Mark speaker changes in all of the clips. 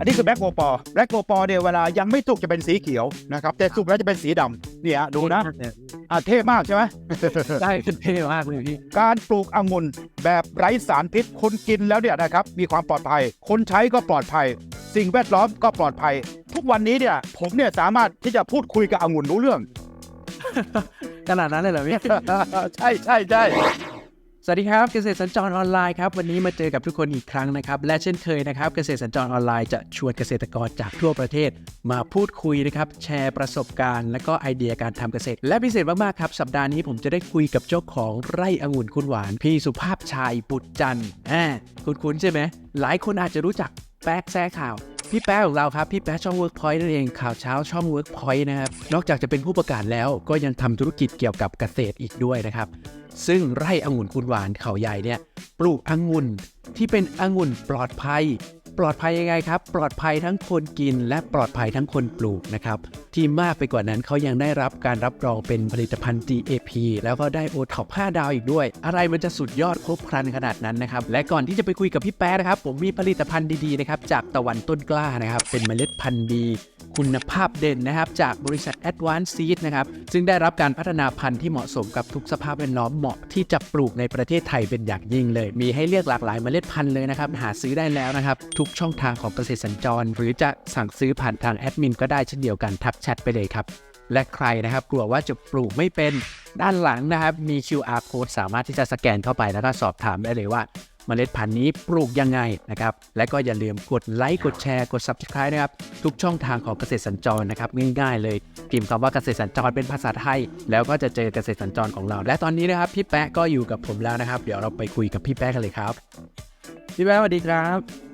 Speaker 1: อันนี้คือแบล็กโกปอแบล็กโกปอเนี่ยเวลายังไม่สุกจะเป็นสีเขียวนะครับ แต่สุกแล้วจะเป็นสีดำเนี่ยดูนะอะเท่มากใช่ไหม
Speaker 2: ได้เป็นเท่มากเลยพี่
Speaker 1: การปลูกองุ่นแบบไร้สารพิษคนกินแล้วเนี่ยนะครับ มีความปลอดภัย คนใช้ก็ปลอดภัย สิ่งแวดล้อมก็ปลอดภัย ทุกวันนี้เนี่ย ผมเนี่ยสามารถที่จะพูดคุยกับองุ่นรู้เรื่อง
Speaker 2: ขนาดนั้นเลยเหรอพี่
Speaker 1: ใช่ใช่ใช่
Speaker 2: สวัสดีครับเกษตรสัญจรออนไลน์ครับวันนี้มาเจอกับทุกคนอีกครั้งนะครับ และเช่นเคยนะครับ เกษตรสัญจรออนไลน์จะชวนเกษตรกรจากทั่วประเทศ มาพูดคุยนะครับแชร์ประสบการณ์ และก็ไอเดียการทำเกษตร และพิเศษมากๆครับสัปดาห์นี้ผมจะได้คุยกับเจ้าของไร่องุ่นคุณหวาน พี่สุภาพชัยบุตรจันทร์อ่าคุ้นๆใช่ไหมหลายคนอาจจะรู้จักแป๊กแซ่ข่าวพี่แป๊ะของเราครับ พี่แป๊ะช่อง Workpoint นั่นเองข่าวเช้าช่อง Workpoint นะครับ นอกจากจะเป็นผู้ประกาศแล้วก็ยังทำธุรกิจเกี่ยวกับเกษตรอีกด้วยนะครับ ซึ่งไร่องุ่นคุณหวานเขาใหญ่เนี่ยปลูกองุ่นที่เป็นองุ่นปลอดภัย ปลอดภัยยังไงครับ ปลอดภัยทั้งคนกิน และปลอดภัยทั้งคนปลูกนะครับ ที่มากไปกว่านั้นเขายังได้รับการรับรองเป็นผลิตภัณฑ์ GAP แล้วก็ได้ o t o p 5ดาวอีกด้วย อะไรมันจะสุดยอดครบครันขนาดนั้นนะครับ และก่อนที่จะไปคุยกับพี่แป๊ะนะครับ ผมมีผลิตภัณฑ์ดีๆนะครับจากตะวันต้นกล้านะครับ เป็นเมล็ดพันธุ์ดี คุณภาพเด่นนะครับ จากบริษัท Advanced Seed นะครับ ซึ่งได้รับการพัฒนาพันธุ์ที่เหมาะสมกับทุกสภาพแวดล้อมเหมาะที่จะปลูกในประเทศไทยเป็นอย่างยิ่งเลย มีให้เลือกหลากหลายเมล็ดพันธุ์เลยนะครับหาซื้อได้แล้วนะครับทุกช่องทางของเกษตรสัญจร หรือจะสั่งซื้อผ่านทางแอดมินก็ได้เช่นเดียวกันทักแชทไปเลยครับ และใครนะครับกลัวว่าจะปลูกไม่เป็นด้านหลังนะครับมี QR code สามารถที่จะสแกนเข้าไปแล้วก็สอบถามได้เลยว่าเมล็ดพันธุ์นี้ปลูกยังไงนะครับ และก็อย่าลืมกดไลค์ กดแชร์ กด Subscribe นะครับ ทุกช่องทางของเกษตรสัญจรนะครับ ง่ายๆ เลยพิมพ์คำว่าเกษตรสัญจรเป็นภาษาไทย แล้วก็จะเจอเกษตรสัญจรของเรา และตอนนี้นะครับพี่แป๊ะก็อยู่กับผมแล้วนะครับ เดี๋ยวเราไปคุยกับพี่แป๊ะกันเลยครับ พี่แป๊ะสวัสดีครับ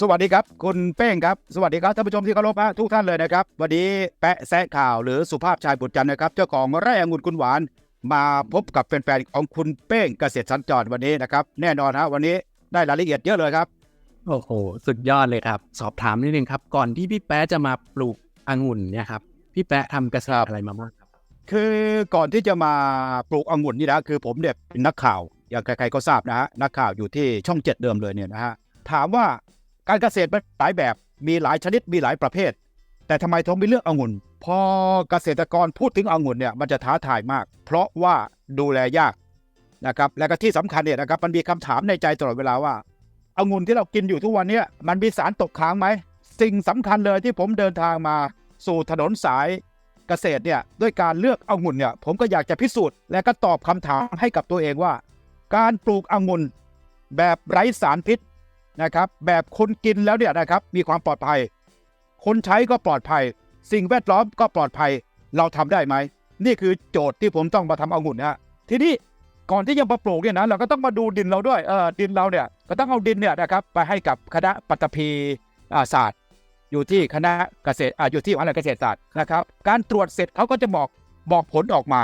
Speaker 1: สวัสดีครับ คุณเป้งครับ สวัสดีครับท่านผู้ชมที่เคารพฮะทุกท่านเลยนะครับ วันนี้แปะแซะข่าวหรือสุภาพชายบุตรจันทร์นะครับ เจ้าของไร่องุ่นคุณหวาน มาพบกับแฟนๆของคุณเป้งเกษตรสัญจรวันนี้นะครับ แน่นอนฮะวันนี้ได้รายละเอียดเยอะเลยครับ
Speaker 2: โอ้โห สุดยอดเลยครับ สอบถามนิดนึงครับ ก่อนที่พี่แป๊ะจะมาปลูกองุ่นเนี่ยครับพี่แป๊ะทำเกษตรอะไรมาบ้างครับ
Speaker 1: คือก่อนที่จะมาปลูกองุ่นนี่นะคือผมเนี่ยเป็นนักข่าวอย่างใครๆก็ทราบนะฮะนักข่าวอยู่ที่ช่องเจ็ดเดิมเลยเนี่ยนะฮะถามว่า การเกษตรมันหลายแบบมีหลายชนิดมีหลายประเภท แต่ทำไมถึงไม่เลือกองุ่น พอเกษตรกรพูดถึงองุ่นเนี่ยมันจะท้าทายมาก เพราะว่าดูแลยากนะครับและก็ที่สำคัญเนี่ยนะครับมันมีคำถามในใจตลอดเวลาว่าองุ่นที่เรากินอยู่ทุกวันเนี้มันมีสารตกค้างไหมสิ่งสำคัญเลยที่ผมเดินทางมาสู่ถนนสายเกษตรเนี่ยด้วยการเลือกองุ่นเนี่ยผมก็อยากจะพิสูจน์และก็ตอบคำถามให้กับตัวเองว่า การปลูกองุ่นแบบไร้สารพิษ นะครับแบบคนกินแล้วเนี่ยนะครับมีความปลอดภัย คนใช้ก็ปลอดภัย สิ่งแวดล้อมก็ปลอดภัยเราทำได้ไหม นี่คือโจทย์ที่ผมต้องมาทำองุ่นนะทีนี้ก่อนที่จะมาปลูกเนี่ยนะเราก็ต้องมาดูดินเราด้วยเออดินเราเนี่ยก็ต้องเอาดินเนี่ยนะครับไปให้กับคณะปัตภีาศาสตร์ อยู่ที่คณะเกษตรอ่าอยู่ที่วิทยาลัยเกษตรศาสตร์นะครับการตรวจเสร็จเขาก็จะบอกบอกผลออกมา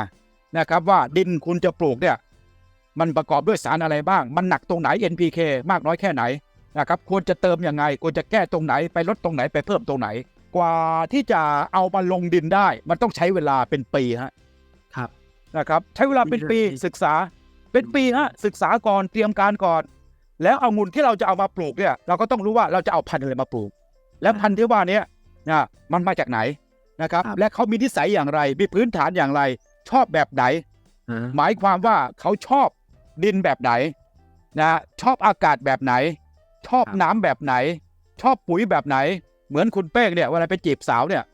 Speaker 1: นะครับว่าดินคุณจะปลูกเนี่ยมันประกอบด้วยสารอะไรบ้าง มันหนักตรงไหน NPK มากน้อยแค่ไหน นะครับควรจะเติมยังไงควรจะแก้ตรงไหนไปลดตรงไหนไปเพิ่มตรงไหน กว่าที่จะเอามาลงดินได้ มันต้องใช้เวลาเป็นปีฮะ
Speaker 2: ครับ
Speaker 1: นะครับ ใช้เวลาเป็นปี
Speaker 2: เป็นปี
Speaker 1: ศึกษาเป็นปีฮะศึกษาก่อนเตรียมการก่อน แล้วเอางุ่นที่เราจะเอามาปลูกเนี่ย เราก็ต้องรู้ว่าเราจะเอาพันธุ์อะไรมาปลูก แล้วพันธุ์ที่ว่าเนี้ยนะมันมาจากไหนนะครับ
Speaker 2: ครับ
Speaker 1: และเขามีนิสัยอย่างไรมีพื้นฐานอย่างไร ชอบแบบไหน
Speaker 2: อ่า
Speaker 1: หมายความว่าเขาชอบดินแบบไหนนะชอบอากาศแบบไหน ชอบน้ำแบบไหน ชอบปุ๋ยแบบไหน เหมือนคุณเป้งเนี่ยเวลาไปจีบสาวเนี่ย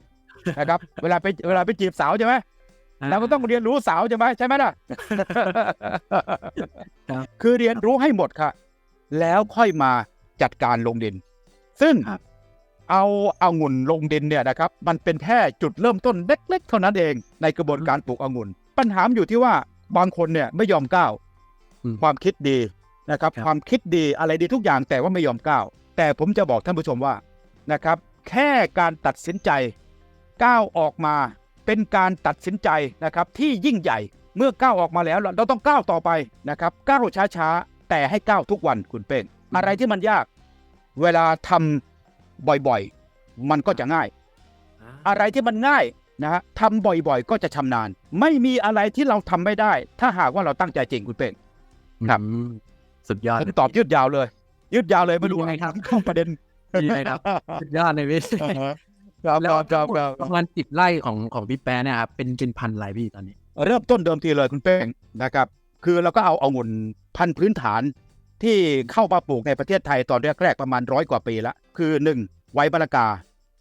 Speaker 1: นะครับ เวลาไปเวลาไปจีบสาวใช่ไหมเราก็ต้องเรียนรู้สาวใช่ไหมใช่ไหมล่ะ
Speaker 2: ครับ
Speaker 1: คือเรียนรู้ให้หมดค่ะ แล้วค่อยมาจัดการลงดิน ซึ่ง
Speaker 2: ครับ
Speaker 1: เอาเอางุ่นลงดินเนี่ยนะครับ มันเป็นแค่จุดเริ่มต้นเล็ก ๆ เท่านั้นเองในกระบวนการปลูกองุ่น ปัญหาอยู่ที่ว่าบางคนเนี่ยไม่ยอมก้าว
Speaker 2: อืม
Speaker 1: ความคิดดี นะครับ
Speaker 2: ครับ
Speaker 1: ความคิดดีอะไรดีทุกอย่างแต่ว่าไม่ยอมก้าว แต่ผมจะบอกท่านผู้ชมว่านะครับ แค่การตัดสินใจก้าวออกมา เป็นการตัดสินใจนะครับที่ยิ่งใหญ่เมื่อก้าวออกมาแล้วเราเราต้องก้าวต่อไปนะครับก้าวช้าๆ แต่ให้ก้าวทุกวันคุณเป้งอะไรที่มันยาก เวลาทำบ่อยๆ มันก็จะง่าย อะไรที่มันง่ายนะฮะทำบ่อยๆ ก็จะชำนาญ ไม่มีอะไรที่เราทำไม่ได้ ถ้าหากว่าเราตั้งใจจริงคุณเป้งครับ
Speaker 2: อืม สุดยอด
Speaker 1: ผมตอบยืดยาวเลย ยืดยาวเลยไม่รู้
Speaker 2: ยังไงครับ
Speaker 1: เข้าประเด็น
Speaker 2: ดีเลยครับสุดยอดเลยพี่
Speaker 1: ครับ
Speaker 2: แล้
Speaker 1: ควรับครับครับ
Speaker 2: ประมาณสิบไร่ของของพี่แป๊ะเนี่ยครับเป็นเป็นพันไรพี่ตอนนี้
Speaker 1: เริ่มต้นเดิมทีเลยคุณเป้งนะครับ คือเราก็เอาเอางุ่นพันธุ์พื้นฐานที่เข้ามาปลูกในประเทศไทยตอนแรกๆประมาณร้อยกว่าปีละคือ 1. ไวบารากา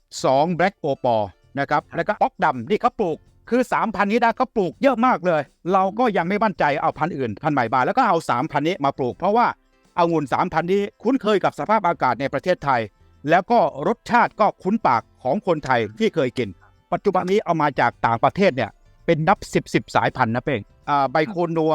Speaker 1: 2. แบล็กโอปอนะครับแล้วก็ออกดำนี่เขาปลูก คือ3พันนี้นะเขาปลูกเยอะมากเลย เราก็ยังไม่มั่นใจเอาพันธุ์อื่นพันธุ์ใหม่มาแล้วก็เอา3พันนี้มาปลูก เพราะว่าเอางุ่น3พันนี้คุ้นเคยกับสภาพอากาศในประเทศไทย แล้วก็รสชาติก็คุ้นปากของคนไทยที่เคยกิน ปัจจุบันนี้เอามาจากต่างประเทศเนี่ยเป็นนับ 10บสสายพันธุ์นะเป้งอ่าไบโคนัว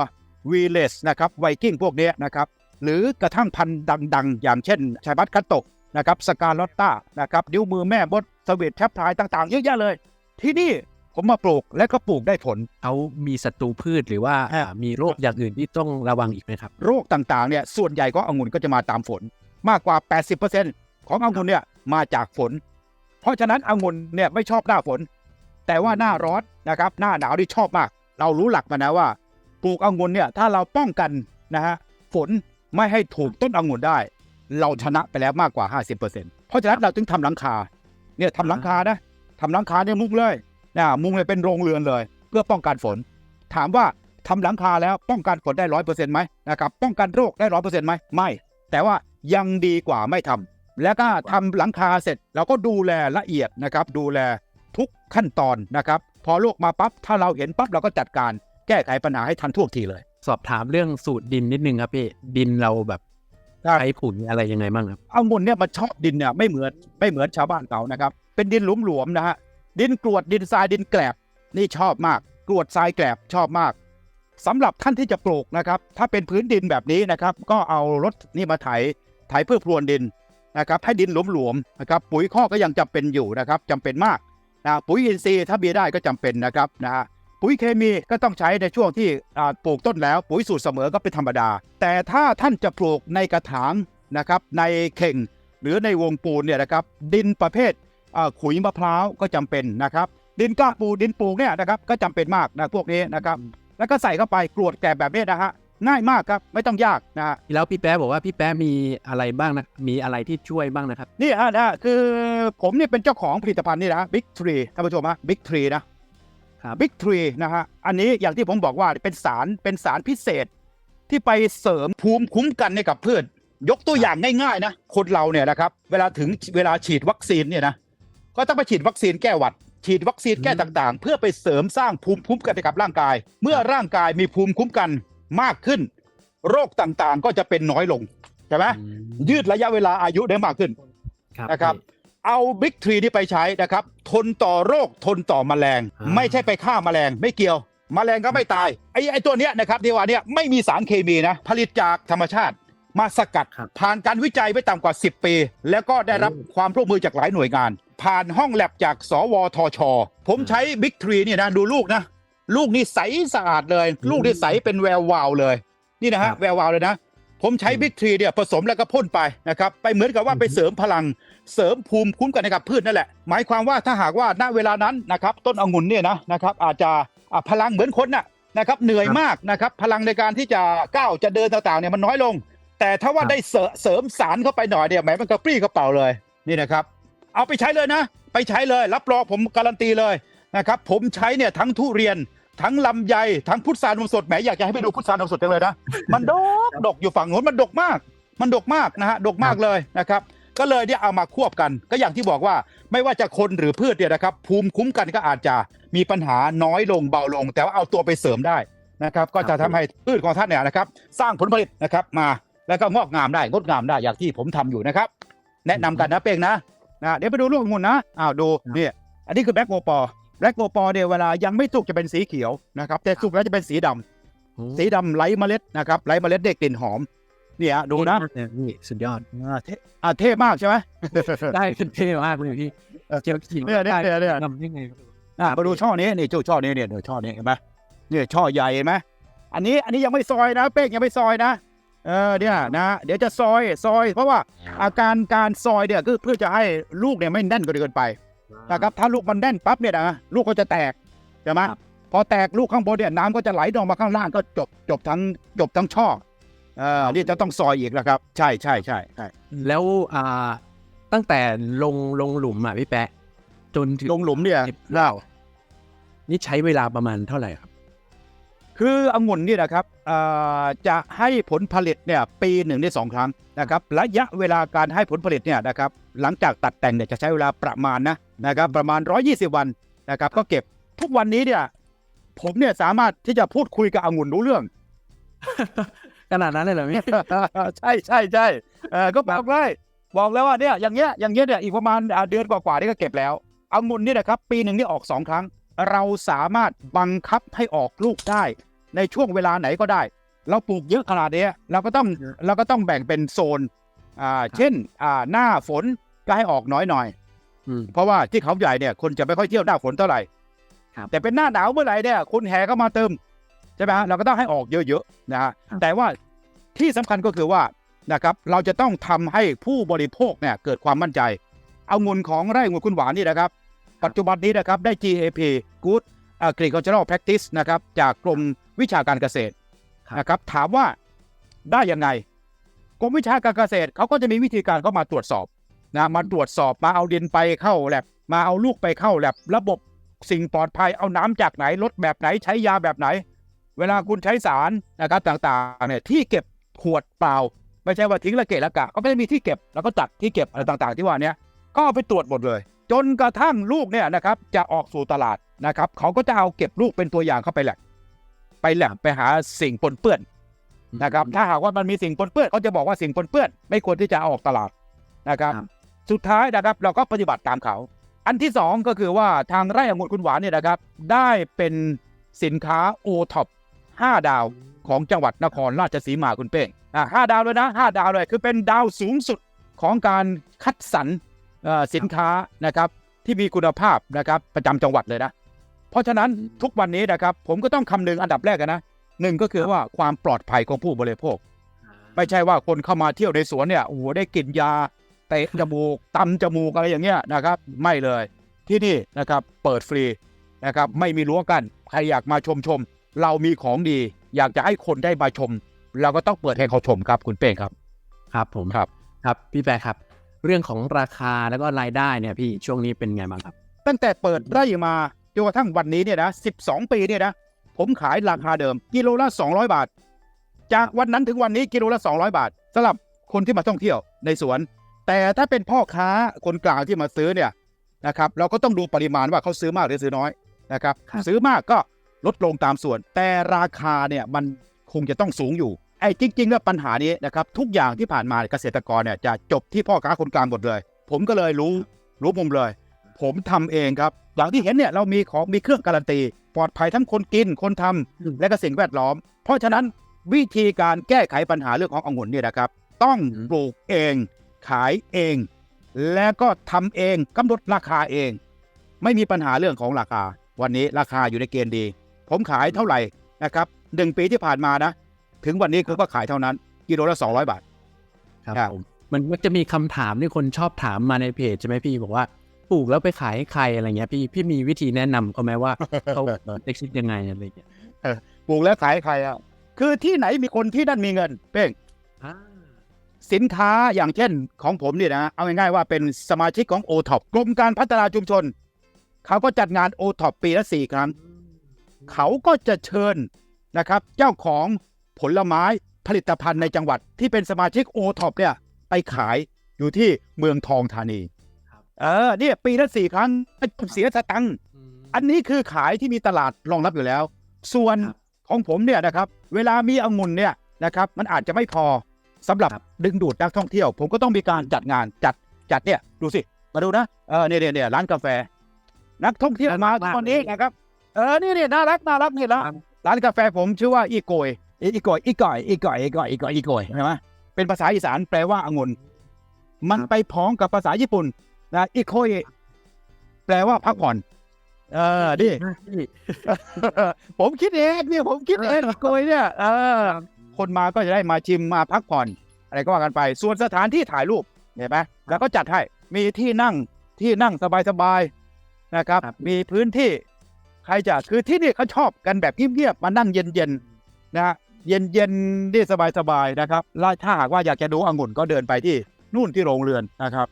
Speaker 1: วีเลสนะครับไวกิ้งพวกเนี้ยนะครับหรือกระทั่งพันธุ์ดัง ๆ อย่างเช่นชายบัตคัตโตะนะครับสกาลอตตานะครับนิ้วมือแม่บดสวีทแทบพลายต่างๆ เยอะแยะเลย ที่นี่ ผมมาปลูกและก็ปลูกได้ผล
Speaker 2: เขามีศัตรูพืชหรือว่า
Speaker 1: ฮะ
Speaker 2: อ่ามีโรคอย่างอื่นที่ต้องระวังอีกไหมครับ
Speaker 1: โรคต่างๆเนี่ยส่วนใหญ่ก็องุ่นก็จะมาตามฝน มากกว่า 80%ขององุ่นเนี่ยมาจากฝน เพราะฉะนั้นองุ่นเนี่ยไม่ชอบหน้าฝน แต่ว่าหน้าร้อนนะครับ หน้าหนาวที่ชอบมาก เรารู้หลักมานะว่า ปลูกองุ่นเนี่ยถ้าเราป้องกันนะฮะฝนไม่ให้ถูกต้นองุ่นได้ เราชนะไปแล้วมากกว่า 50%เพราะฉะนั้นเราจึงทำหลังคาเนี่ยทำหลังคานะทำหลังคาเนี่ยมุงเลย นะมุงเลยเป็นโรงเรือนเลย เพื่อป้องกันฝน ถามว่าทำหลังคาแล้วป้องกันฝนได้ร้อยเปอร์เซ็นต์ไหมนะครับป้องกันโรคได้ร้อยเปอร์เซ็นต์ไหมไม่ แต่ว่ายังดีกว่าไม่ทำแล้วก็ทำหลังคาเสร็จเราก็ดูแลละเอียดนะครับดูแลทุกขั้นตอนนะครับพอโรคมาปั๊บถ้าเราเห็นปั๊บเราก็จัดการแก้ไขปัญหาให้ทันท่วงทีเลย
Speaker 2: สอบถามเรื่องสูตรดินนิดนึงครับพี่ดินเราแบบ
Speaker 1: ครับ
Speaker 2: ใช้ปุ๋ยอะไรยังไงบ้างครับ
Speaker 1: องุ่นเนี่ยมันชอบดินเนี่ยไม่เหมือนไม่เหมือนชาวบ้านเขานะครับเป็นดินหลวมๆนะฮะ ดินกรวดดินทรายดินแกลบนี่ชอบมากกรวดทรายแกลบชอบมากสำหรับท่านที่จะปลูกนะครับ ถ้าเป็นพื้นดินแบบนี้นะครับ ก็เอารถนี่มาไถไถเพื่อพรวนดินนะครับ ให้ดินหลวมๆนะครับ ปุ๋ยข้อกก็ยังจำเป็นอยู่นะครับจำเป็นมากนะปุ๋ยอินทรีย์ถ้ามีได้ก็จำเป็นนะครับนะฮะปุ๋ยเคมีก็ต้องใช้ในช่วงที่ปลูกต้นแล้ว ปุ๋ยสูตรเสมอก็เป็นธรรมดา แต่ถ้าท่านจะปลูกในกระถางนะครับ ในเข่งหรือในวงปูนเนี่ยนะครับ ดินประเภท ขุยมะพร้าวก็จำเป็นนะครับดินก้าปูดินปลูกเนี่ยนะครับก็จำเป็นมากนะพวกนี้นะครับแล้วก็ใส่เข้าไปกรวดแกลบแบบนี้นะฮะง่ายมากครับไม่ต้องยากนะฮะ
Speaker 2: แล้วพี่แป๊ะบอกว่าพี่แป๊ะมีอะไรบ้างนะมีอะไรที่ช่วยบ้างนะครับ
Speaker 1: นี่ฮะนะฮะคือผมเนี่ยเป็นเจ้าของผลิตภัณฑ์นี่นะบิ๊กทรีท่านผู้ชมฮะบิ๊กทรีนะครับบิ๊กทรีนะฮะอันนี้อย่างที่ผมบอกว่าเป็นสารเป็นสารพิเศษ ที่ไปเสริมภูมิคุ้มกันให้กับพืชยกตัวอย่างง่ายๆนะคนเราเนี่ยนะครับเวลาถึงเวลาฉีดวัคซีนเนี่ยนะ ก็ต้องไปฉีดวัคซีนแก้หวัด ฉีดวัคซีนแก้ต่างๆ เพื่อไปเสริมสร้างภูมิคุ้มกันให้กับร่างกาย เมื่อร่างกายมีภูมิคุ้มกันมากขึ้น โรคต่างๆก็จะเป็นน้อยลงใช่ไหมยืดระยะเวลาอายุได้มากขึ้นนะครับ เอาบิ๊กทรีที่ไปใช้นะครับ ทนต่อโรคทนต่อแมลง
Speaker 2: อ่า
Speaker 1: ไม่ใช่ไปฆ่าแมลงไม่เกี่ยวแมลงก็ไม่ตายไอ้ไอ้ตัวเนี้ยนะครับที่ว่าเนี้ยไม่มีสารเคมีนะ ผลิตจากธรรมชาติ มาสกัด
Speaker 2: ครับ
Speaker 1: ผ่านการวิจัยไปต่ำกว่า 10 ปี แล้วก็ได้รับ
Speaker 2: โอ้
Speaker 1: ความร่วมมือจากหลายหน่วยงาน ผ่านห้องแลบจากสวทช ผมใช้บิ๊กทรีเนี่ยนะดูลูกนะ ลูกนี่ใสสะอาดเลย ลูกนี่ใสเป็นแวววาวเลย นี่นะ
Speaker 2: ค
Speaker 1: ฮะ
Speaker 2: รับ
Speaker 1: แวววาวเลยนะ ผมใช้
Speaker 2: อืม
Speaker 1: บิ๊กทรีเนี่ยผสมแล้วก็พ่นไปนะครับ ไปเหมือนกับว่า
Speaker 2: อืม
Speaker 1: ไปเสริมพลัง เสริมภูมิคุ้มกันให้กับพืชนั่นแหละ หมายความว่าถ้าหากว่าณเวลานั้นนะครับต้นองุ่นเนี่ยนะนะครับอาจจะอะพลังเหมือนคนน่ะนะครับเหนื่อยมากนะครับพลังในการที่จะก้าวจะเดินต่างๆเนี่ยมันน้อยลง แต่ถ้าว่าได้เสริเสริมสารเข้าไปหน่อยเนี่ยแหมมันกระปรี้กระเป๋าเลยนี่นะครับ เอาไปใช้เลยนะ ไปใช้เลย รับรองผมการันตีเลยนะครับ ผมใช้เนี่ยทั้งทุเรียนทั้งลำไยทั้งพุทรานมสดแหมอยากจะให้ไปดูพุทรานมสดจังเลยนะ มันดกดกอยู่ฝั่งโน้นมันดกมาก มันดกมากนะฮะดกมากเลยนะครับ ก็เลยเนี่ยเอามาควบกัน ก็อย่างที่บอกว่าไม่ว่าจะคนหรือพืชเนี่ยนะครับ ภูมิคุ้มกันก็อาจจะมีปัญหาน้อยลงเบาลง แต่ว่าเอาตัวไปเสริมได้นะครับ ก็จะทำให้พืชของท่านเนี่ยนะครับ สร้างผลผลิตนะครับมา แล้วก็งอกงามได้งดงามได้อย่างที่ผมทำอยู่นะครับ แนะนำกันนะเป้งนะนะเดี๋ยวไปดูลูกองุ่นนะอ้าวดูเนี่ยอันนี้คือแบล็กโกปอแบล็กโกปอเนี่ยเวลายังไม่สุกจะเป็นสีเขียวนะครับ แต่สุกแล้วจะเป็นสีดำ
Speaker 2: โอ้
Speaker 1: สีดำไร้เมล็ดนะครับไร้เมล็ดได้กลิ่นหอมเนี่ยดูนะ
Speaker 2: เท่มากเลยนี่สุดยอด
Speaker 1: อ่าเท่อ่าเท่มากใช่ไหม
Speaker 2: ได้เป็นเท่มากเลยพี่
Speaker 1: เออ
Speaker 2: เจียวขิง
Speaker 1: เนี่ยเนี่ยเนี่ยเนี่ย
Speaker 2: ทำยังไง
Speaker 1: อ่ามาดูช่อนี้นี่เจ้าช่อนี้เนี่ยเดี๋ยวช่อนี้เห็นไหมเนี่ยช่อใหญ่เห็นไหมอันนี้อันนี้ยังไม่ซอยนะเป้งยังไม่ซอยนะ เออเนี่ยนะเดี๋ยวจะซอยซอย เพราะว่าอาการการซอยเนี่ยคือเพื่อจะให้ลูกเนี่ยไม่แน่นเกินไปนะครับถ้าลูกมันแน่นปั๊บเนี่ยนะลูกก็จะแตกใช่ไหม
Speaker 2: ครับ
Speaker 1: พอแตกลูกข้างบนเนี่ยน้ำก็จะไหลลงมาข้างล่างก็จบจบทั้งจบทั้งช่อเออนี่จะต้องซอยอีกแล้วครับ ใช่ใช่ใช่ใช่
Speaker 2: แล้วอ่าตั้งแต่ลงลงหลุมอะพี่แปะจนถึง
Speaker 1: ลงหลุมเนี่ยเล่า
Speaker 2: นี่ใช้เวลาประมาณเท่าไหร่ครับ
Speaker 1: คือองุ่นนี่นะครับเอ่อจะให้ผลผลิตเนี่ยปีหนึ่งได้สองครั้งนะครับระยะเวลาการให้ผลผลิตเนี่ยนะครับหลังจากตัดแต่งเนี่ยจะใช้เวลาประมาณนะนะครับประมาณ 120 วันนะครับก็เก็บทุกวันนี้เนี่ยผมเนี่ยสามารถที่จะพูดคุยกับองุ่นรู้เรื่อง
Speaker 2: ขนาดนั้นเลยเหรอพี่
Speaker 1: ใช่ใช่ใช่เออก็บอกเลยบอกแล้วว่าเนี่ยอย่างเงี้ยอย่างเงี้ยเนี่ยอีกประมาณอ่าเดือนกว่าๆนี่ก็เก็บแล้วองุ่นนี่นะครับปีหนึ่งนี่ออกสองครั้ง เราสามารถบังคับให้ออกลูกได้ ในช่วงเวลาไหนก็ได้ เราปลูกเยอะขนาดเนี้ยเราก็ต้องเราก็ต้องแบ่งเป็นโซนอ่าเช่นอ่าหน้าฝนก็ให้ออกน้อยหน่อย
Speaker 2: อืม
Speaker 1: เพราะว่าที่เขาใหญ่เนี่ยคนจะไม่ค่อยเที่ยวหน้าฝนเท่าไหร่
Speaker 2: ครับ
Speaker 1: แต่เป็นหน้าหนาวเมื่อไหร่เนี่ยคนแห่เข้ามาเติมใช่ไหมฮะเราก็ต้องให้ออกเยอะๆนะฮะแต่ว่าที่สำคัญก็คือว่านะครับเราจะต้องทำให้ผู้บริโภคเนี่ยเกิดความมั่นใจ เอางุนของไร่องุ่นคุณหวานนี่นะครับ ปัจจุบันนี้นะครับได้ GAP Good Agricultural Practice นะครับจากกรมวิชาการเกษตร
Speaker 2: ครับ
Speaker 1: นะครับถามว่าได้ยังไงกรมวิชาการเกษตรเขาก็จะมีวิธีการเข้ามาตรวจสอบนะมาตรวจสอบมาเอาดินไปเข้าแลบมาเอาลูกไปเข้าแลบระบบสิ่งปลอดภัยเอาน้ำจากไหนลดแบบไหนใช้ยาแบบไหน เวลาคุณใช้สารนะครับต่างๆเนี่ยที่เก็บขวดเปล่า ไม่ใช่ว่าทิ้งละเกะละกะก็ไม่ได้มีที่เก็บแล้วก็จัดที่เก็บอะไรต่างๆ ที่ว่าเนี้ยก็เอาไปตรวจหมดเลย จนกระทั่งลูกเนี่ยนะครับจะออกสู่ตลาดนะครับเขาก็จะเอาเก็บลูกเป็นตัวอย่างเข้าไปแลบไปแลบไปหาสิ่งปนเปื้อนนะครับ ถ้าหากว่ามันมีสิ่งปนเปื้อนเขาจะบอกว่าสิ่งปนเปื้อน ไม่ควรที่จะเอาออกตลาดนะครับ
Speaker 2: ครับ
Speaker 1: สุดท้ายนะครับเราก็ปฏิบัติตามเขา อันที่สองก็คือว่าทางไร่องุ่นคุณหวานเนี่ยนะครับ ได้เป็นสินค้าโอท็อป5ดาวของจังหวัดนครราชสีมาคุณเป้งอ่าห้าดาวเลยนะห้าดาวเลยคือเป็นดาวสูงสุดของการคัดสรรเอ่อ สินค้านะครับที่มีคุณภาพนะครับประจำจังหวัดเลยนะ เพราะฉะนั้นทุกวันนี้นะครับผมก็ต้องคำนึงอันดับแรกอะนะหนึ่งก็คือว่าความปลอดภัยของผู้บริโภค ไม่ใช่ว่าคนเข้ามาเที่ยวในสวนเนี่ยโอ้โหได้กลิ่นยาเตะจมูกตำจมูกอะไรอย่างเงี้ยนะครับไม่เลยที่นี่นะครับเปิดฟรีนะครับไม่มีรั้วกันใครอยากมาชมชม เรามีของดี อยากจะให้คนได้มาชม เราก็ต้องเปิดให้เขาชมครับคุณเป้งครับ
Speaker 2: ครับผม
Speaker 1: ครับ
Speaker 2: ครับพี่แปะครับ เรื่องของราคาแล้วก็รายได้เนี่ยพี่ช่วงนี้เป็นไงบ้างครับ
Speaker 1: ตั้งแต่เปิดไร่มาจนกระทั่งวันนี้เนี่ยนะ12 ปีเนี่ยนะผมขายราคาเดิมกิโลละ200 บาท จากวันนั้นถึงวันนี้กิโลละ 200 บาทสำหรับคนที่มาท่องเที่ยวในสวน แต่ถ้าเป็นพ่อค้าคนกลางที่มาซื้อเนี่ยนะครับเราก็ต้องดูปริมาณว่าเขาซื้อมากหรือซื้อน้อยนะครับ
Speaker 2: ครับ
Speaker 1: ซื้อมากก็ลดลงตามส่วน แต่ราคาเนี่ยมันคงจะต้องสูงอยู่ ไอ้จริงๆแล้วปัญหานี้นะครับทุกอย่างที่ผ่านมาเกษตรกรเนี่ยจะจบที่พ่อค้าคนกลางหมดเลย ผมก็เลยรู้รู้มุมเลย ผมทำเองครับอย่างที่เห็นเนี่ยเรามีของมีเครื่องการันตีปลอดภัยทั้งคนกินคนทำ
Speaker 2: อืม
Speaker 1: และก็สิ่งแวดล้อม เพราะฉะนั้นวิธีการแก้ไขปัญหาเรื่องขององุ่นเนี่ยนะครับ ต้อง
Speaker 2: อืม
Speaker 1: ปลูกเองขายเอง แล้วก็ทำเองกำหนดราคาเอง ไม่มีปัญหาเรื่องของราคา วันนี้ราคาอยู่ในเกณฑ์ดี ผมขายเท่าไหร่นะครับหนึ่งปีที่ผ่านมานะ ถึงวันนี้ผมก็ขายเท่านั้นกิโลละ200บาท
Speaker 2: ครับ
Speaker 1: ครับ
Speaker 2: ผมมันก็จะมีคำถามที่คนชอบถามมาในเพจใช่ไหมพี่บอกว่าปลูกแล้วไปขายให้ใครอะไรเงี้ย พี่พี่มีวิธีแนะนำเขาไหมว่าเขาเอ็กซิสยังไงอะไรเงี้ย
Speaker 1: ปลูกแล้วขายให้ใครอะคือที่ไหนมีคนที่นั่นมีเงินเป้งสินค้าอย่างเช่นของผมเนี่ยนะเอาง่ายๆว่าเป็นสมาชิกของ o t o p กรมการพัฒนาชุมชน เขาก็จัดงาน o t o p ปีละสี่ครั้ง เขาก็จะเชิญนะครับ เจ้าของ ผลไม้ผลิตภัณฑ์ในจังหวัดที่เป็นสมาชิก o t o p เนี่ยไปขายอยู่ที่เมืองทองธานี
Speaker 2: ครับ
Speaker 1: เออเนี่ยปีละสี่ครั้งไม่ต้องเสียสตังค์อันนี้คือขายที่มีตลาดรองรับอยู่แล้ว ส่วน
Speaker 2: ครับ
Speaker 1: ของผมเนี่ยนะครับเวลามีองุ่นเนี่ยนะครับมันอาจจะไม่พอสำหรับ
Speaker 2: ครับ
Speaker 1: ดึงดูดนักท่องเที่ยว ผมก็ต้องมีการจัดงานจัดจัดเนี่ยดูสิมาดูนะเออเนี่ยเนี่ยเนี่ยร้านกาแฟ นักท่องเที่ยวมา
Speaker 2: น่ารัก
Speaker 1: ตอนนี้
Speaker 2: มากเลย
Speaker 1: นะครับเออนี่เนี่ยน่ารักน่ารักนี่ละ
Speaker 2: ครับ
Speaker 1: ร้านกาแฟผมชื่อว่าอีโกย อีอีโกยอีก่อยอีก่อยอีก่อยอีก่อยอีโกยใช่ไหมเป็นภาษาอีสานแปลว่าองุ่นมันไปพ้องกับภาษาญี่ปุ่นนะอีโกยแปลว่าพักผ่อน เออดิ
Speaker 2: พี่
Speaker 1: ผมคิดเองเนี่ยผมคิดเองโกยเนี่ยเออคนมาก็จะได้มาชิมมาพักผ่อน อะไรก็ว่ากันไป ส่วนสถานที่ถ่ายรูปเห็นไหมแล้วก็จัดให้มีที่นั่งที่นั่งสบายๆนะครับ
Speaker 2: ครับ
Speaker 1: มีพื้นที่ใครจะคือที่นี่เขาชอบกันแบบเงียบๆมานั่งเย็นๆนะฮะ เย็นๆนี่สบายๆนะครับแล้วถ้าหากว่าอยากจะดูองุ่นก็เดินไปที่นู่นที่โรงเรือนนะครับ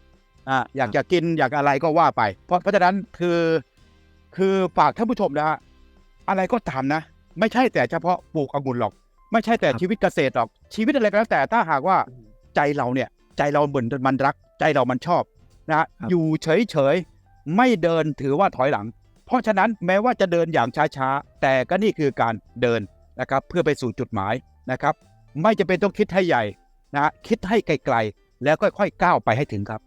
Speaker 1: อ่าอยากจะกินอยากอะไรก็ว่าไป เพราะเพราะฉะนั้นคือคือฝากท่านผู้ชมนะฮะอะไรก็ตามนะ ไม่ใช่แต่เฉพาะปลูกองุ่นหรอก ไม่ใช่แต่
Speaker 2: ครับ
Speaker 1: ชีวิตเกษตรหรอก ชีวิตอะไรก็แล้วแต่ถ้าหากว่าใจเราเนี่ย ใจเราเหมือนมันรัก ใจเรามันชอบนะฮะ
Speaker 2: ครับ
Speaker 1: อยู่เฉยๆไม่เดินถือว่าถอยหลัง เพราะฉะนั้นแม้ว่าจะเดินอย่างช้าๆ แต่ก็นี่คือการเดิน นะครับเพื่อไปสู่จุดหมายนะครับ ไม่จะเป็นต้องคิดให้ใหญ่นะฮะคิดให้ไกลๆ แล้วค่อยๆก้าวไปให้ถึงครับ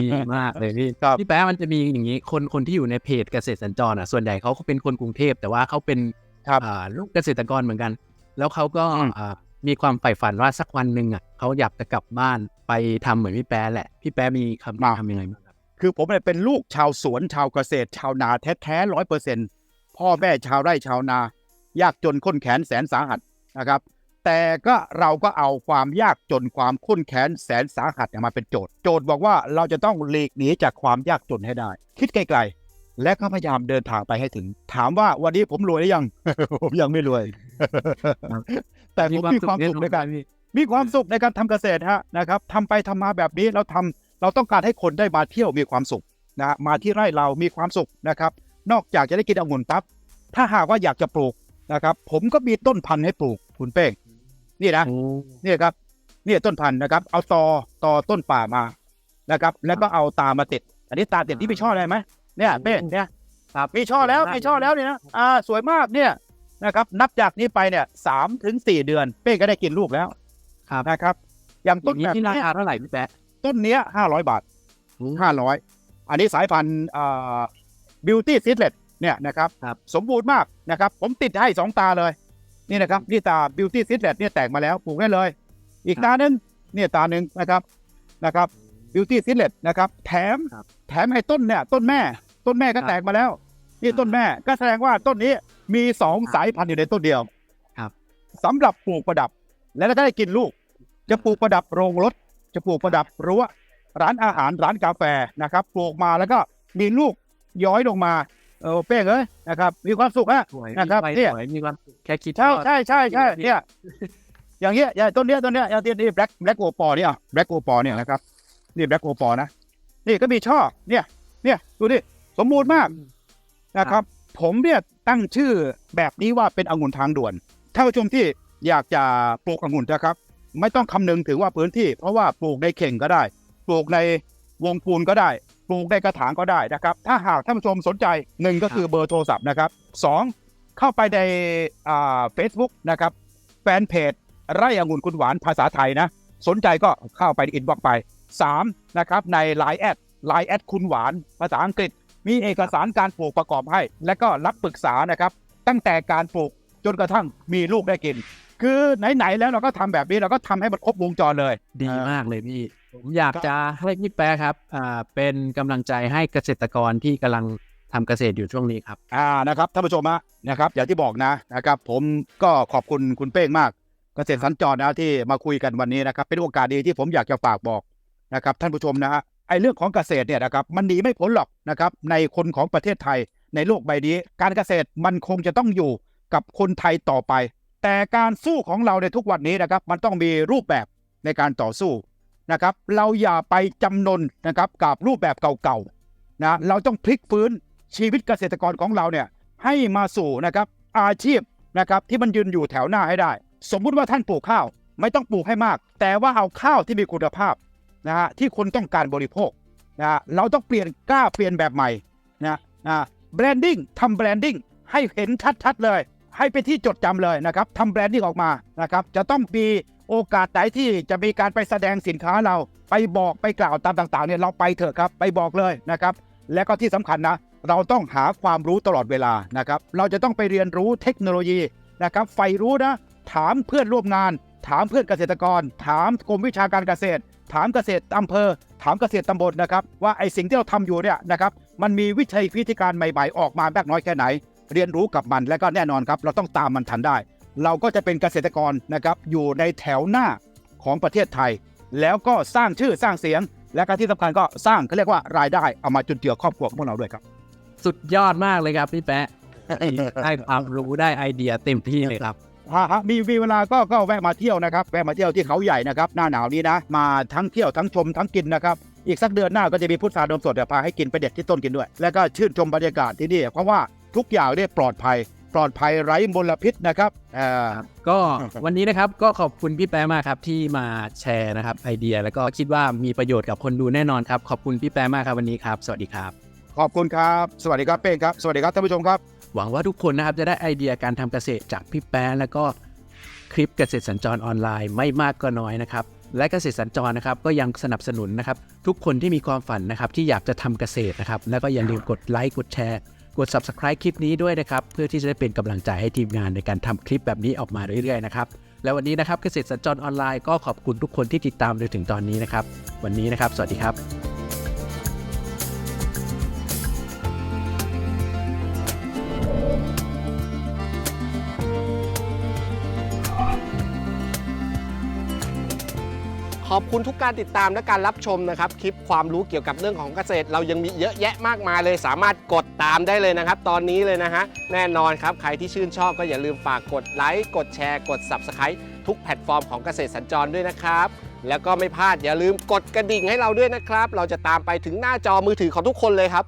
Speaker 2: ดีมากเลยพี่
Speaker 1: ครับ
Speaker 2: พี่แป๊ะมันจะมีอย่างนี้คนคนที่อยู่ในเพจเกษตรสัญจรอะส่วนใหญ่เขาก็เป็นคนกรุงเทพแต่ว่าเขาเป็น
Speaker 1: ครับ
Speaker 2: อ่าลูกเกษตรกรเหมือนกัน แล้วเขาก็
Speaker 1: อืม
Speaker 2: อ่ามีความใฝ่ฝันว่าสักวันหนึ่งอะเขาอยากจะกลับบ้านไปทำเหมือนพี่แป๊ะแหละพี่แป๊ะมีคำแนะทำยังไงบ้างครับ
Speaker 1: คือผมเนี่ยเป็นลูกชาวสวนชาวเกษตรชาวนาแท้ๆร้อยเปอร์เซ็นต์พ่อแม่ชาวไร่ชาวนา ยากจนข้นแขนแสนสาหัสนะครับ แต่ก็เราก็เอาความยากจนความข้นแขนแสนสาหัสเนี่ยมาเป็นโจทย์ โจทย์บอกว่าเราจะต้องหลีกหนีจากความยากจนให้ได้ คิดไกลๆ และก็พยายามเดินทางไปให้ถึง ถามว่าวันนี้ผมรวยหรือยัง ผมยังไม่รวย แต่ผมมีความสุขในการ
Speaker 2: พี่
Speaker 1: มีความสุขในการทำเกษตรฮะนะครับทำไปทำมาแบบนี้เราทำเราต้องการให้คนได้มาเที่ยวมีความสุขนะฮะมาที่ไร่เรามีความสุขนะครับ นอกจากจะได้กินองุ่นปั๊บถ้าหากว่าอยากจะปลูก นะครับ ผมก็มีต้นพันธุ์ให้ปลูกคุณเป้งนี่นะ
Speaker 2: โอ้
Speaker 1: นี่ครับนี่ต้นพันธุ์นะครับ เอาตอตอต้นป่ามานะครับ แล้วก็เอาตามาติด อันนี้ตาติดที่มีช่ออะไรไหมเนี่ยเป้งเนี่ย
Speaker 2: ครับ
Speaker 1: มีช่อแล้วมีช่อแล้วเนี่ยนะอ่าสวยมากเนี่ยนะครับ นับจากนี้ไปเนี่ยสามถึงสี่เดือน เป้งก็ได้กินลูกแล้ว
Speaker 2: ครับ
Speaker 1: นะครับ อย่าง
Speaker 2: ต้
Speaker 1: ต้
Speaker 2: น
Speaker 1: น
Speaker 2: นี้
Speaker 1: แบบ
Speaker 2: ที่รา
Speaker 1: เนี้ย
Speaker 2: คาเท่าไหร่พี่แป๊ะ
Speaker 1: ต้นเนี้ยห้าร้อยบาทห้าร้อยอันนี้สายพันธุ์อ่าบิวตี้ซิ l เลต เนี่ยนะครับ
Speaker 2: ครับ
Speaker 1: สมบูรณ์มากนะครับ ผมติดให้สองตาเลย นี่นะครับนี่ตาบิวตี้ซิ l เลตเนี่ยแตกมาแล้วปลูกได้เลย อีกตาหนึ่งเนี่ยตาหนึ่งนะครับนะครับบิวตี้ซิ l เลตนะครับแถม
Speaker 2: ครับ
Speaker 1: แถมให้ต้นเนี่ยต้นแม่ ต้นแม่ก็
Speaker 2: ครับ
Speaker 1: แตกมาแล้ว นี่ต้นแม่ก็แสดงว่าต้นนี้มีสอง
Speaker 2: ครับ
Speaker 1: สายพันธุ์อยู่ในต้นเดียว
Speaker 2: ครับ
Speaker 1: สำหรับปลูกประดับ และก็ได้กินลูก จะปลูกประดับโรงรถ จะปลูกประดับรั้วร้านอาหารร้านกาแฟนะครับ ปลูกมาแล้วก็มีลูกย้อยลงมา เออเป้งเอ้ยนะครับ มีความสุขฮะ
Speaker 2: สวย
Speaker 1: นะครับ
Speaker 2: มี
Speaker 1: เนี่
Speaker 2: ใบ
Speaker 1: ย
Speaker 2: สวยมีความแค่คิด
Speaker 1: ใช่
Speaker 2: ก็
Speaker 1: ใช่ใช่ใช่
Speaker 2: จริงๆ
Speaker 1: เนี่ยอย่างเงี้ยอย่างต้นเนี้ยต้นเนี้ยอย่างที่นี่แบล็กแบล็กโอปอเนี่ยแบล็กโอปอเนี่ยนะครับนี่แบล็กโอปอนะนี่ก็มีช่อเนี่ยเนี่ยดูดิสมบูรณ์มากนะครับ ผมเนี่ยตั้งชื่อแบบนี้ว่าเป็นองุ่นทางด่วนท่านผู้ชมที่อยากจะปลูกองุ่นนะครับ ไม่ต้องคำนึงถึงว่าพื้นที่ เพราะว่าปลูกในเข่งก็ได้ ปลูกในวงปูนก็ได้ป ลูกในกระถางก็ได้นะครับ ถ้าหากท่านผู้ชมสนใจหนึ่งก็คือเบอร์โทรศัพท์นะครับสองเข้าไปในอ่าเฟซบุ๊กนะครับแฟนเพจไร่องุ่นคุณหวานภาษาไทยนะ สนใจก็เข้าไปอินบ็อกไป3นะครับใน Line แอด Line แอดคุณหวาน ภาษาอังกฤษ มีเอกสารการปลูกประกอบให้ และก็รับปรึกษานะครับ ตั้งแต่การปลูกจนกระทั่งมีลูกได้กิน คือไหน ๆ แล้วเราก็ทำแบบนี้เราก็ทำให้มันครบวงจรเลย
Speaker 2: ดีมากเลยพี่ ผมอยากจะให้พี่แป๊ะครับอ่าเป็นกำลังใจให้เกษตรกรที่กำลังทำเกษตรอยู่ช่วงนี้ครับ
Speaker 1: อ่านะครับท่านผู้ชมฮะนะครับอย่างที่บอกนะนะครับ ผมก็ขอบคุณคุณเป้งมาก เกษตรสัญจรนะที่มาคุยกันวันนี้นะครับ เป็นโอกาสดีที่ผมอยากจะฝากบอกนะครับ ท่านผู้ชมนะฮะไอ้เรื่องของเกษตรเนี่ยนะครับมันหนีไม่พ้นหรอกนะครับในคนของประเทศไทยในโลกใบนี้ การเกษตรมันคงจะต้องอยู่กับคนไทยต่อไป แต่การสู้ของเราในทุกวันนี้นะครับ มันต้องมีรูปแบบในการต่อสู้ นะครับ เราอย่าไปจำนนนะครับกับรูปแบบเก่าๆนะเราต้องพลิกฟื้นชีวิตเกษตรกรของเราเนี่ยให้มาสู่นะครับอาชีพนะครับที่มันยืนอยู่แถวหน้าให้ได้ สมมุติว่าท่านปลูกข้าว ไม่ต้องปลูกให้มาก แต่ว่าเอาข้าวที่มีคุณภาพนะฮะที่คนต้องการบริโภคนะฮะเราต้องเปลี่ยนกล้าเปลี่ยนแบบใหม่นะนะแบรนดิ้งทำแบรนดิ้งให้เห็นชัดๆเลย ให้เป็นที่จดจำเลยนะครับทำแบรนดิ้งออกมานะครับจะต้องมี โอกาสไหนที่จะมีการไปแสดงสินค้าเราไปบอกไปกล่าวตามต่างๆเนี่ยเราไปเถอะครับไปบอกเลยนะครับ และก็ที่สำคัญนะ เราต้องหาความรู้ตลอดเวลานะครับ เราจะต้องไปเรียนรู้เทคโนโลยีนะครับใฝ่รู้นะ ถามเพื่อนร่วมงาน ถามเพื่อนเกษตรกร ถามกรมวิชาการเกษตร ถามเกษตรอำเภอ ถามเกษตรตำบลนะครับ ว่าไอสิ่งที่เราทำอยู่เนี่ยนะครับมันมีวิธีวิธีการใหม่ๆออกมามากน้อยแค่ไหน เรียนรู้กับมันและก็แน่นอนครับ เราต้องตามมันทันได้ เราก็จะเป็นเกษตรกรนะครับอยู่ในแถวหน้าของประเทศไทย แล้วก็สร้างชื่อสร้างเสียง และก็ที่สำคัญก็สร้างเขาเรียกว่ารายได้เอามาจุนเจือครอบครัวของพวกเราด้วยครับ
Speaker 2: สุดยอดมากเลยครับพี่แป๊ะได้ความรู้ได้ไอเดียเต็มที่เลยครับ
Speaker 1: ฮะฮะมีมีเวลาก็ก็แวะมาเที่ยวนะครับแวะมาเที่ยวที่เขาใหญ่นะครับหน้าหนาวนี้นะ มาทั้งเที่ยวทั้งชมทั้งกินนะครับอีกสักเดือนหน้าก็จะมีพุทรานมสดเนี่ยพาให้กินไปเด็ดที่ต้นกินด้วย แล้วก็ชื่นชมบรรยากาศที่นี่เพราะว่าทุกอย่างเนี่ยปลอดภัย ปลอดภัยไร้มลพิษนะครับอ่า
Speaker 2: ก็วันนี้นะครับก็ขอบคุณพี่แป๊ะมากครับที่มาแชร์นะครับไอเดีย แล้วก็คิดว่ามีประโยชน์กับคนดูแน่นอนครับขอบคุณพี่แป๊ะมากครับวันนี้ครับ สวัสดีครับ
Speaker 1: ขอบคุณครับ สวัสดีครับเป้งครับ สวัสดีครับท่านผู้ชมครับ
Speaker 2: หวังว่าทุกคนนะครับจะได้ไอเดียการทำเกษตรจากพี่แป๊ะแล้วก็คลิปเกษตรสัญจรออนไลน์ไม่มากก็น้อยนะครับและเกษตรสัญจรนะครับก็ยังสนับสนุนนะครับทุกคนที่มีความฝันนะครับที่อยากจะทำเกษตรนะครับแล้วก็อย่าลืมกดไลค์กดแชร์ กด subscribe คลิปนี้ด้วยนะครับเพื่อที่จะได้เป็นกำลังใจให้ทีมงานในการทำคลิปแบบนี้ออกมาเรื่อยๆนะครับและวันนี้นะครับเกษตรสัญจรออนไลน์ก็ขอบคุณทุกคนที่ติดตามจนถึงตอนนี้นะครับ วันนี้นะครับ สวัสดีครับ
Speaker 3: ขอบ คุณทุกการติดตามและการรับชมนะครับ คลิปความรู้เกี่ยวกับเรื่องของเกษตร เรายังมีเยอะแยะมากมายเลย สามารถกดตามได้เลยนะครับ ตอนนี้เลยนะฮะแน่นอนครับ ใครที่ชื่นชอบก็อย่าลืมฝากกดไลค์กดแชร์กด Subscribe ทุกแพลตฟอร์มของเกษตรสัญจรด้วยนะครับ แล้วก็ไม่พลาดอย่าลืมกดกระดิ่งให้เราด้วยนะครับ เราจะตามไปถึงหน้าจอมือถือของทุกคนเลยครับ